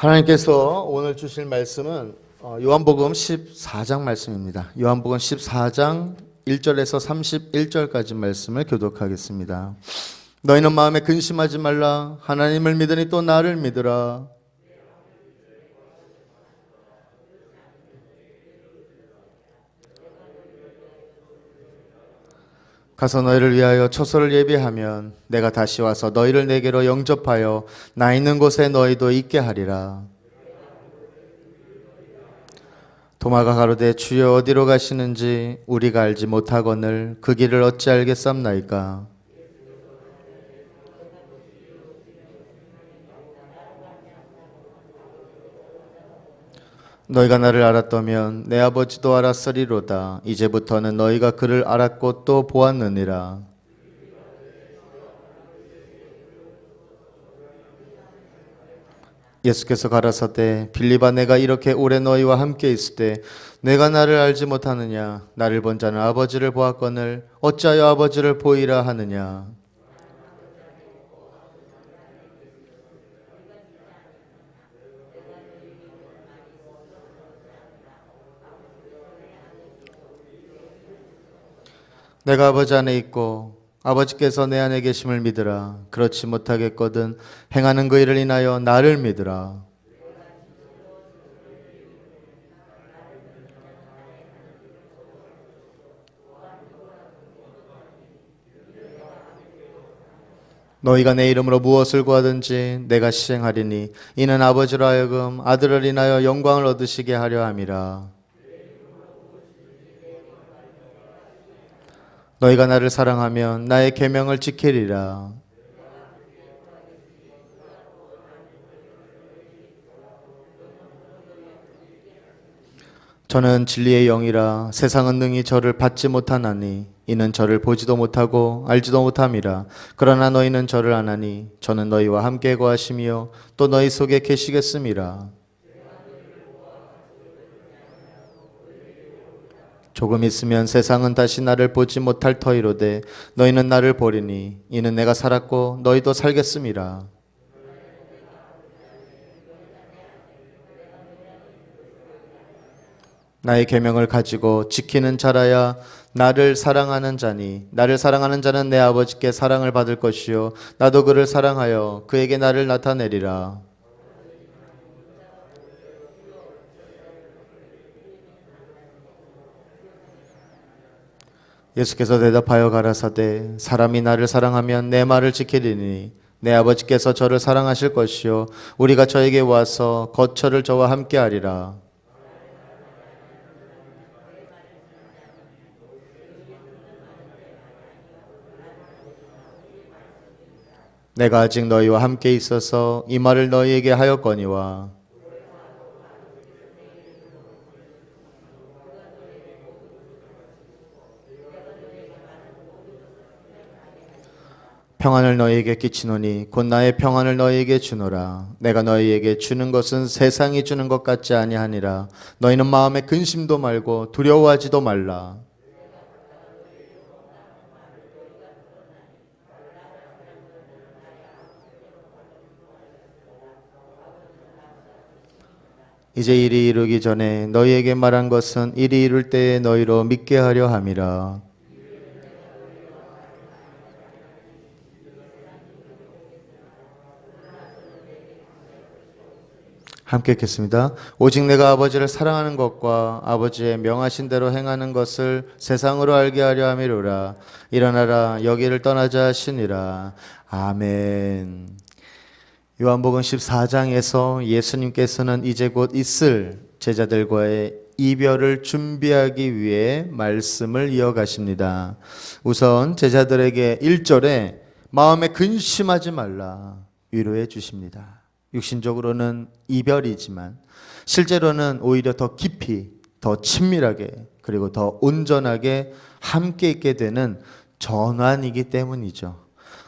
하나님께서 오늘 주실 말씀은 어, 요한복음 14장 말씀입니다. 요한복음 14장 1절에서 31절까지 말씀을 교독하겠습니다. 너희는 마음에 근심하지 말라. 하나님을 믿으니 또 나를 믿으라. 가서 너희를 위하여 초소를 예비하면 내가 다시 와서 너희를 내게로 영접하여 나 있는 곳에 너희도 있게 하리라. 도마가 가로되 주여 어디로 가시는지 우리가 알지 못하거늘 그 길을 어찌 알겠삼나이까. 너희가 나를 알았다면 내 아버지도 알았으리로다. 이제부터는 너희가 그를 알았고 또 보았느니라. 예수께서 가라사대 빌립아 내가 이렇게 오래 너희와 함께 있을 때 내가 나를 알지 못하느냐 나를 본 자는 아버지를 보았거늘 어찌하여 아버지를 보이라 하느냐 내가 아버지 안에 있고 아버지께서 내 안에 계심을 믿으라. 그렇지 못하겠거든 행하는 그 일을 인하여 나를 믿으라. 너희가 내 이름으로 무엇을 구하든지 내가 시행하리니 이는 아버지로 하여금 아들을 인하여 영광을 얻으시게 하려 함이라. 너희가 나를 사랑하면 나의 계명을 지키리라. 저는 진리의 영이라 세상은 능히 저를 받지 못하나니 이는 저를 보지도 못하고 알지도 못함이라 그러나 너희는 저를 아나니 저는 너희와 함께 거하시며 또 너희 속에 계시겠음이라 조금 있으면 세상은 다시 나를 보지 못할 터이로되 너희는 나를 보리니 이는 내가 살았고 너희도 살겠음이라 나의 계명을 가지고 지키는 자라야 나를 사랑하는 자니 나를 사랑하는 자는 내 아버지께 사랑을 받을 것이요 나도 그를 사랑하여 그에게 나를 나타내리라 예수께서 대답하여 가라사대 사람이 나를 사랑하면 내 말을 지키리니 내 아버지께서 저를 사랑하실 것이요 우리가 저에게 와서 거처를 저와 함께 하리라. 내가 아직 너희와 함께 있어서 이 말을 너희에게 하였거니와 평안을 너희에게 끼치노니 곧 나의 평안을 너희에게 주노라. 내가 너희에게 주는 것은 세상이 주는 것 같지 아니하니라. 너희는 마음에 근심도 말고 두려워하지도 말라. 이제 일이 이루기 전에 너희에게 말한 것은 일이 이룰 때에 너희로 믿게 하려 함이라 함께 읽겠습니다. 오직 내가 아버지를 사랑하는 것과 아버지의 명하신 대로 행하는 것을 세상으로 알게 하려 함이로라. 일어나라 여기를 떠나자 하시니라. 아멘. 요한복음 14장에서 예수님께서는 이제 곧 있을 제자들과의 이별을 준비하기 위해 말씀을 이어가십니다. 우선 제자들에게 1절에 마음에 근심하지 말라 위로해 주십니다. 육신적으로는 이별이지만 실제로는 오히려 더 깊이, 더 친밀하게, 그리고 더 온전하게 함께 있게 되는 전환이기 때문이죠.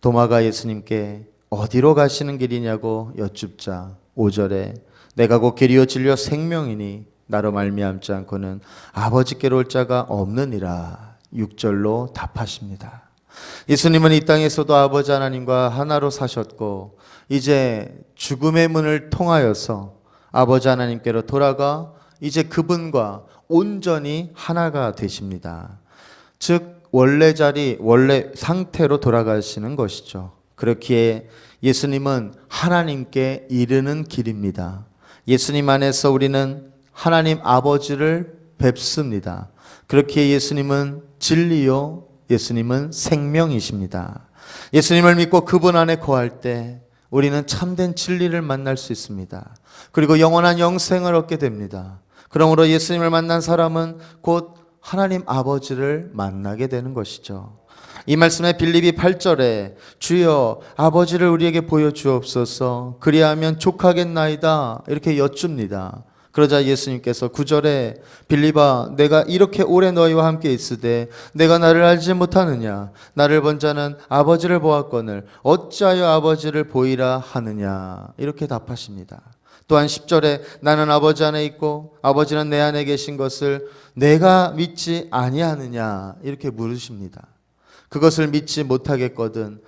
도마가 예수님께 어디로 가시는 길이냐고 여쭙자 5절에 내가 곧 길이요 진리요 생명이니 나로 말미암지 않고는 아버지께로 올 자가 없느니라 6절로 답하십니다. 예수님은 이 땅에서도 아버지 하나님과 하나로 사셨고 이제 죽음의 문을 통하여서 아버지 하나님께로 돌아가 이제 그분과 온전히 하나가 되십니다. 즉 원래 자리, 원래 상태로 돌아가시는 것이죠. 그렇기에 예수님은 하나님께 이르는 길입니다. 예수님 안에서 우리는 하나님 아버지를 뵙습니다. 그렇기에 예수님은 진리요, 예수님은 생명이십니다. 예수님을 믿고 그분 안에 거할 때 우리는 참된 진리를 만날 수 있습니다. 그리고 영원한 영생을 얻게 됩니다. 그러므로 예수님을 만난 사람은 곧 하나님 아버지를 만나게 되는 것이죠. 이 말씀에 빌립이 8절에 주여 아버지를 우리에게 보여 주옵소서 그리하면 족하겠나이다 이렇게 여쭙니다. 그러자 예수님께서 9절에 빌립아 내가 이렇게 오래 너희와 함께 있으되 내가 나를 알지 못하느냐 나를 본 자는 아버지를 보았거늘 어찌하여 아버지를 보이라 하느냐 이렇게 답하십니다. 또한 10절에 나는 아버지 안에 있고 아버지는 내 안에 계신 것을 내가 믿지 아니하느냐 이렇게 물으십니다. 그것을 믿지 못하겠거든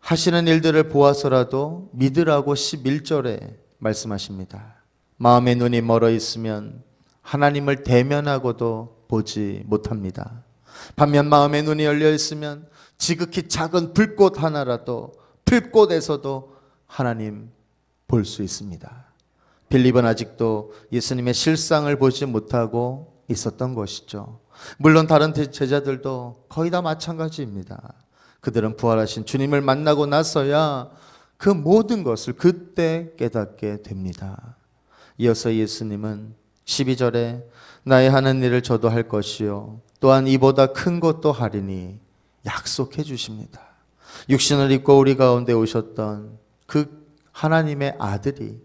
하시는 일들을 보아서라도 믿으라고 11절에 말씀하십니다. 마음의 눈이 멀어 있으면 하나님을 대면하고도 보지 못합니다. 반면 마음의 눈이 열려 있으면 지극히 작은 불꽃 하나라도 불꽃에서도 하나님 볼 수 있습니다. 빌립은 아직도 예수님의 실상을 보지 못하고 있었던 것이죠. 물론 다른 제자들도 거의 다 마찬가지입니다. 그들은 부활하신 주님을 만나고 나서야 그 모든 것을 그때 깨닫게 됩니다. 이어서 예수님은 12절에 나의 하는 일을 저도 할 것이요 또한 이보다 큰 것도 하리니 약속해 주십니다. 육신을 입고 우리 가운데 오셨던 그 하나님의 아들이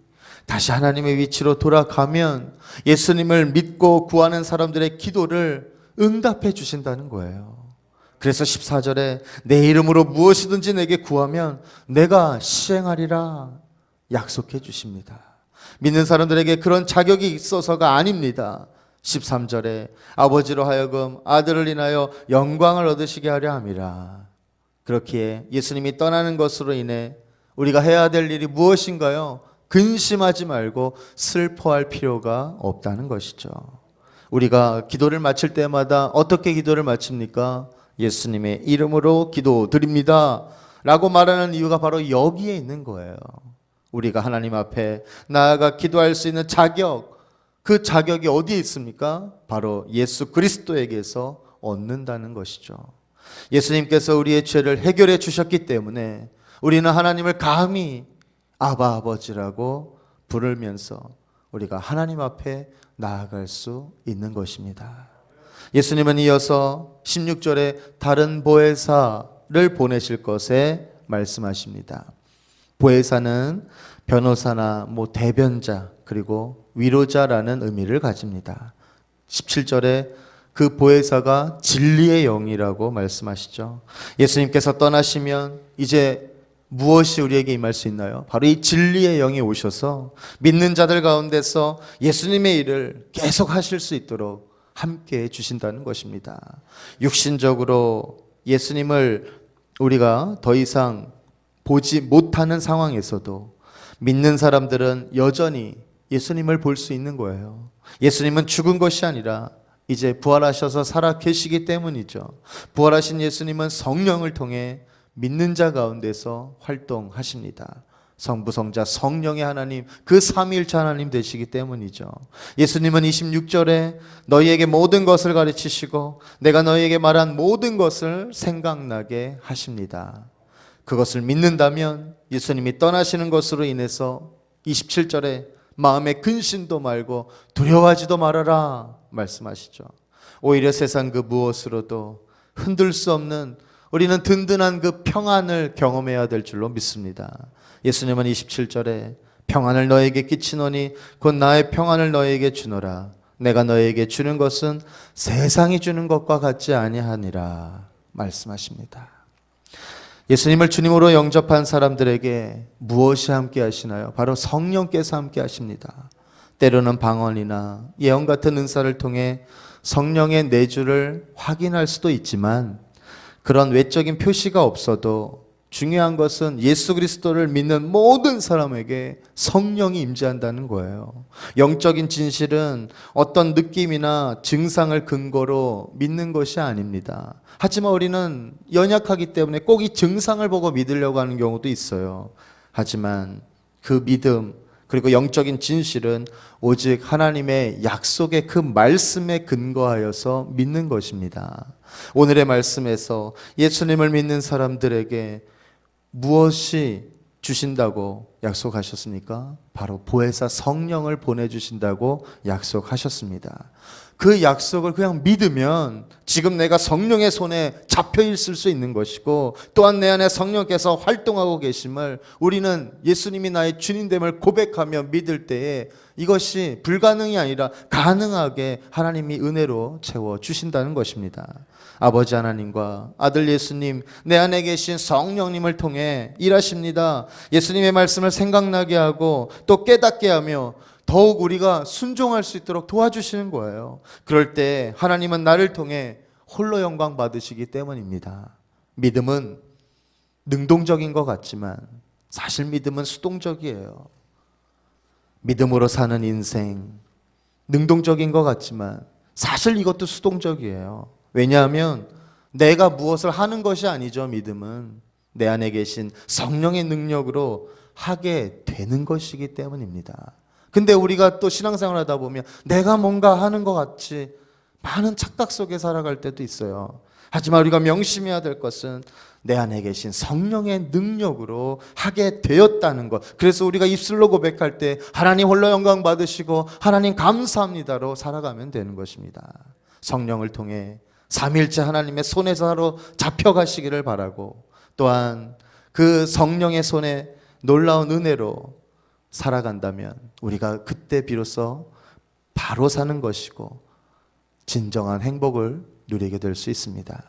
다시 하나님의 위치로 돌아가면 예수님을 믿고 구하는 사람들의 기도를 응답해 주신다는 거예요. 그래서 14절에 내 이름으로 무엇이든지 내게 구하면 내가 시행하리라 약속해 주십니다. 믿는 사람들에게 그런 자격이 있어서가 아닙니다. 13절에 아버지로 하여금 아들을 인하여 영광을 얻으시게 하려 함이라. 그렇기에 예수님이 떠나는 것으로 인해 우리가 해야 될 일이 무엇인가요? 근심하지 말고 슬퍼할 필요가 없다는 것이죠. 우리가 기도를 마칠 때마다 어떻게 기도를 마칩니까? 예수님의 이름으로 기도 드립니다. 라고 말하는 이유가 바로 여기에 있는 거예요. 우리가 하나님 앞에 나아가 기도할 수 있는 자격, 그 자격이 어디에 있습니까? 바로 예수 그리스도에게서 얻는다는 것이죠. 예수님께서 우리의 죄를 해결해 주셨기 때문에 우리는 하나님을 감히 아바 아버지라고 부르면서 우리가 하나님 앞에 나아갈 수 있는 것입니다. 예수님은 이어서 16절에 다른 보혜사를 보내실 것에 말씀하십니다. 보혜사는 변호사나 뭐 대변자 그리고 위로자라는 의미를 가집니다. 17절에 그 보혜사가 진리의 영이라고 말씀하시죠. 예수님께서 떠나시면 이제 무엇이 우리에게 임할 수 있나요? 바로 이 진리의 영이 오셔서 믿는 자들 가운데서 예수님의 일을 계속 하실 수 있도록 함께 해 주신다는 것입니다. 육신적으로 예수님을 우리가 더 이상 보지 못하는 상황에서도 믿는 사람들은 여전히 예수님을 볼 수 있는 거예요. 예수님은 죽은 것이 아니라 이제 부활하셔서 살아 계시기 때문이죠. 부활하신 예수님은 성령을 통해 믿는 자 가운데서 활동하십니다. 성부, 성자, 성령의 하나님, 그 삼위일체 하나님 되시기 때문이죠. 예수님은 26절에 너희에게 모든 것을 가르치시고 내가 너희에게 말한 모든 것을 생각나게 하십니다. 그것을 믿는다면 예수님이 떠나시는 것으로 인해서 27절에 마음의 근심도 말고 두려워하지도 말아라 말씀하시죠. 오히려 세상 그 무엇으로도 흔들 수 없는 우리는 든든한 그 평안을 경험해야 될 줄로 믿습니다. 예수님은 27절에 평안을 너에게 끼치노니 곧 나의 평안을 너에게 주노라. 내가 너에게 주는 것은 세상이 주는 것과 같지 아니하니라 말씀하십니다. 예수님을 주님으로 영접한 사람들에게 무엇이 함께 하시나요? 바로 성령께서 함께 하십니다. 때로는 방언이나 예언 같은 은사를 통해 성령의 내주를 확인할 수도 있지만 그런 외적인 표시가 없어도 중요한 것은 예수 그리스도를 믿는 모든 사람에게 성령이 임재한다는 거예요. 영적인 진실은 어떤 느낌이나 증상을 근거로 믿는 것이 아닙니다. 하지만 우리는 연약하기 때문에 꼭 이 증상을 보고 믿으려고 하는 경우도 있어요. 하지만 그 믿음, 그리고 영적인 진실은 오직 하나님의 약속의 그 말씀에 근거하여서 믿는 것입니다. 오늘의 말씀에서 예수님을 믿는 사람들에게 무엇이 주신다고 약속하셨습니까? 바로 보혜사 성령을 보내주신다고 약속하셨습니다. 그 약속을 그냥 믿으면 지금 내가 성령의 손에 잡혀 있을 수 있는 것이고 또한 내 안에 성령께서 활동하고 계심을 우리는 예수님이 나의 주님됨을 고백하며 믿을 때에 이것이 불가능이 아니라 가능하게 하나님이 은혜로 채워 주신다는 것입니다. 아버지 하나님과 아들 예수님, 내 안에 계신 성령님을 통해 일하십니다. 예수님의 말씀을 생각나게 하고 또 깨닫게 하며 더욱 우리가 순종할 수 있도록 도와주시는 거예요. 그럴 때 하나님은 나를 통해 홀로 영광 받으시기 때문입니다. 믿음은 능동적인 것 같지만 사실 믿음은 수동적이에요. 믿음으로 사는 인생, 능동적인 것 같지만 사실 이것도 수동적이에요. 왜냐하면 내가 무엇을 하는 것이 아니죠, 믿음은. 내 안에 계신 성령의 능력으로 하게 되는 것이기 때문입니다. 근데 우리가 또 신앙생활 하다 보면 내가 뭔가 하는 것 같이 많은 착각 속에 살아갈 때도 있어요. 하지만 우리가 명심해야 될 것은 내 안에 계신 성령의 능력으로 하게 되었다는 것. 그래서 우리가 입술로 고백할 때 하나님 홀로 영광 받으시고 하나님 감사합니다로 살아가면 되는 것입니다. 성령을 통해 삼일째 하나님의 손에서 잡혀가시기를 바라고 또한 그 성령의 손에 놀라운 은혜로 살아간다면 우리가 그때 비로소 바로 사는 것이고 진정한 행복을 누리게 될 수 있습니다.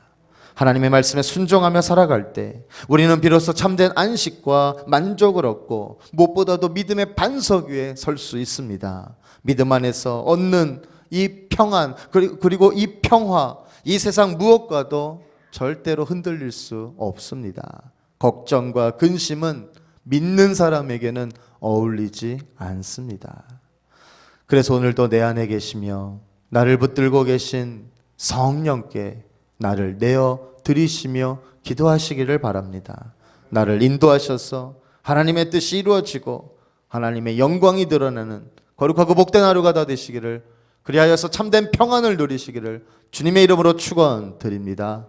하나님의 말씀에 순종하며 살아갈 때 우리는 비로소 참된 안식과 만족을 얻고 무엇보다도 믿음의 반석 위에 설 수 있습니다. 믿음 안에서 얻는 이 평안 그리고 이 평화 이 세상 무엇과도 절대로 흔들릴 수 없습니다. 걱정과 근심은 믿는 사람에게는 어울리지 않습니다. 그래서 오늘도 내 안에 계시며 나를 붙들고 계신 성령께 나를 내어 드리시며 기도하시기를 바랍니다. 나를 인도하셔서 하나님의 뜻이 이루어지고 하나님의 영광이 드러나는 거룩하고 복된 하루가 다 되시기를 그리하여서 참된 평안을 누리시기를 주님의 이름으로 축원드립니다.